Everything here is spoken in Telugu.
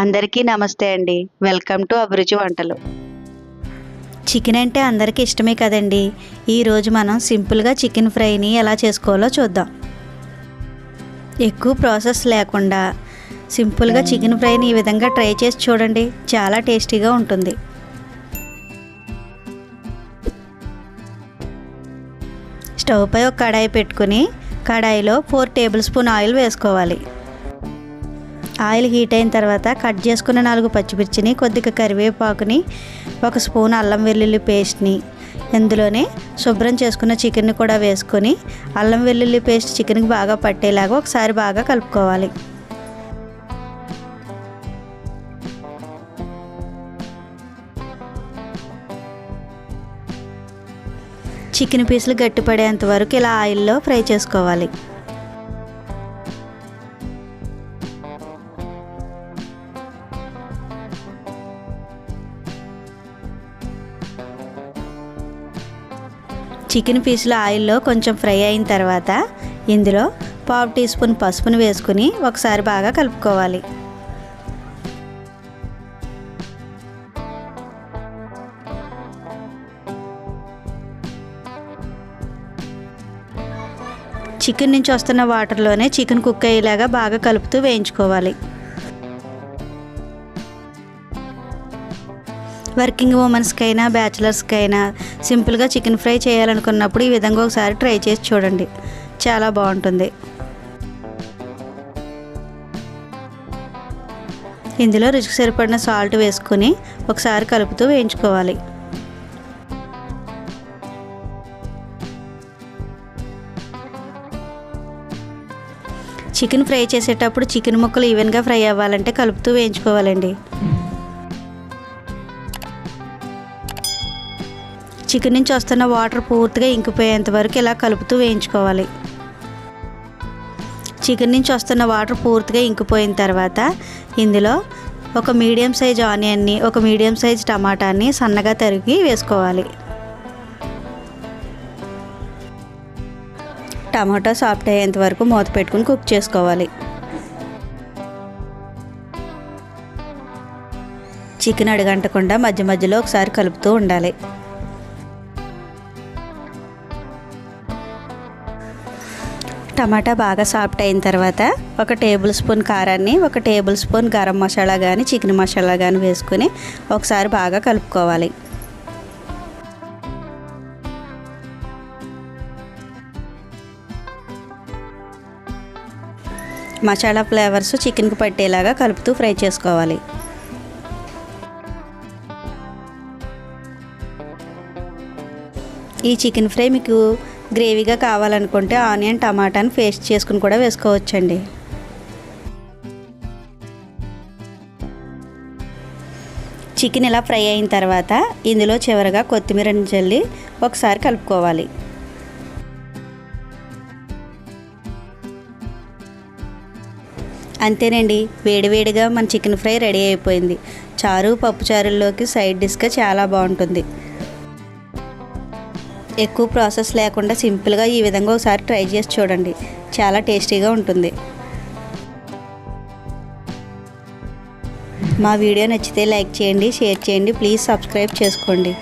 అందరికీ నమస్తే అండి. వెల్కమ్ టు అభిరుచి వంటలు. చికెన్ అంటే అందరికీ ఇష్టమే కదండి. ఈరోజు మనం సింపుల్గా చికెన్ ఫ్రైని ఎలా చేసుకోవాలో చూద్దాం. ఎక్కువ ప్రాసెస్ లేకుండా సింపుల్గా చికెన్ ఫ్రైని ఈ విధంగా ట్రై చేసి చూడండి. చాలా టేస్టీగా ఉంటుంది. స్టవ్ పై ఒక కడాయి పెట్టుకుని కడాయిలో ఫోర్ టేబుల్ స్పూన్ ఆయిల్ వేసుకోవాలి. ఆయిల్ హీట్ అయిన తర్వాత కట్ చేసుకున్న నాలుగు పచ్చిమిర్చిని కొద్దిగా కరివేపాకుని ఒక స్పూన్ అల్లం వెల్లుల్లి పేస్ట్ని ఇందులోనే శుభ్రం చేసుకున్న చికెన్ని కూడా వేసుకొని అల్లం వెల్లుల్లి పేస్ట్ చికెన్కి బాగా పట్టేలాగా ఒకసారి బాగా కలుపుకోవాలి. చికెన్ పీసులు గట్టిపడేంత వరకు ఇలా ఆయిల్లో ఫ్రై చేసుకోవాలి. చికెన్ పీసులు ఆయిల్లో కొంచెం ఫ్రై అయిన తర్వాత ఇందులో పావు టీ స్పూన్ పసుపును వేసుకుని ఒకసారి బాగా కలుపుకోవాలి. చికెన్ నుంచి వస్తున్న వాటర్లోనే చికెన్ కుక్ అయ్యేలాగా బాగా కలుపుతూ వేయించుకోవాలి. వర్కింగ్ ఉమెన్స్కైనా బ్యాచిలర్స్కైనా సింపుల్గా చికెన్ ఫ్రై చేయాలనుకున్నప్పుడు ఈ విధంగా ఒకసారి ట్రై చేసి చూడండి. చాలా బాగుంటుంది. ఇందులో రుచికి సరిపడిన సాల్ట్ వేసుకుని ఒకసారి కలుపుతూ వేయించుకోవాలి. చికెన్ ఫ్రై చేసేటప్పుడు చికెన్ ముక్కలు ఈవెన్గా ఫ్రై అవ్వాలంటే కలుపుతూ వేయించుకోవాలండి. చికెన్ నుంచి వస్తున్న వాటర్ పూర్తిగా ఇంకిపోయేంత వరకు ఇలా కలుపుతూ వేయించుకోవాలి. చికెన్ నుంచి వస్తున్న వాటర్ పూర్తిగా ఇంకిపోయిన తర్వాత ఇందులో ఒక మీడియం సైజ్ ఆనియన్ని ఒక మీడియం సైజ్ టమాటాని సన్నగా తరిగి వేసుకోవాలి. టమాటా సాఫ్ట్ అయ్యేంత వరకు మూత పెట్టుకుని కుక్ చేసుకోవాలి. చికెన్ అడగంటకుండా మధ్య మధ్యలో ఒకసారి కలుపుతూ ఉండాలి. టమాటా బాగా సాఫ్ట్ అయిన తర్వాత ఒక టేబుల్ స్పూన్ కారాన్ని ఒక టేబుల్ స్పూన్ గరం మసాలా కానీ చికెన్ మసాలా కానీ వేసుకొని ఒకసారి బాగా కలుపుకోవాలి. మసాలా ఫ్లేవర్స్ చికెన్కి పట్టేలాగా కలుపుతూ ఫ్రై చేసుకోవాలి. ఈ చికెన్ ఫ్రై మీకు గ్రేవీగా కావాలనుకుంటే ఆనియన్ టమాటాని పేస్ట్ చేసుకుని కూడా వేసుకోవచ్చండి. చికెన్ ఇలా ఫ్రై అయిన తర్వాత ఇందులో చివరగా కొత్తిమీరని చల్లి ఒకసారి కలుపుకోవాలి. అంతేనండి వేడివేడిగా మన చికెన్ ఫ్రై రెడీ అయిపోయింది. చారు పప్పు చారుల్లోకి సైడ్ డిష్గా చాలా బాగుంటుంది. ఎక్కువ ప్రాసెస్ లేకుండా సింపుల్గా ఈ విధంగా ఒకసారి ట్రై చేసి చూడండి. చాలా టేస్టీగా ఉంటుంది. మా వీడియో నచ్చితే లైక్ చేయండి షేర్ చేయండి ప్లీజ్ సబ్స్క్రైబ్ చేసుకోండి.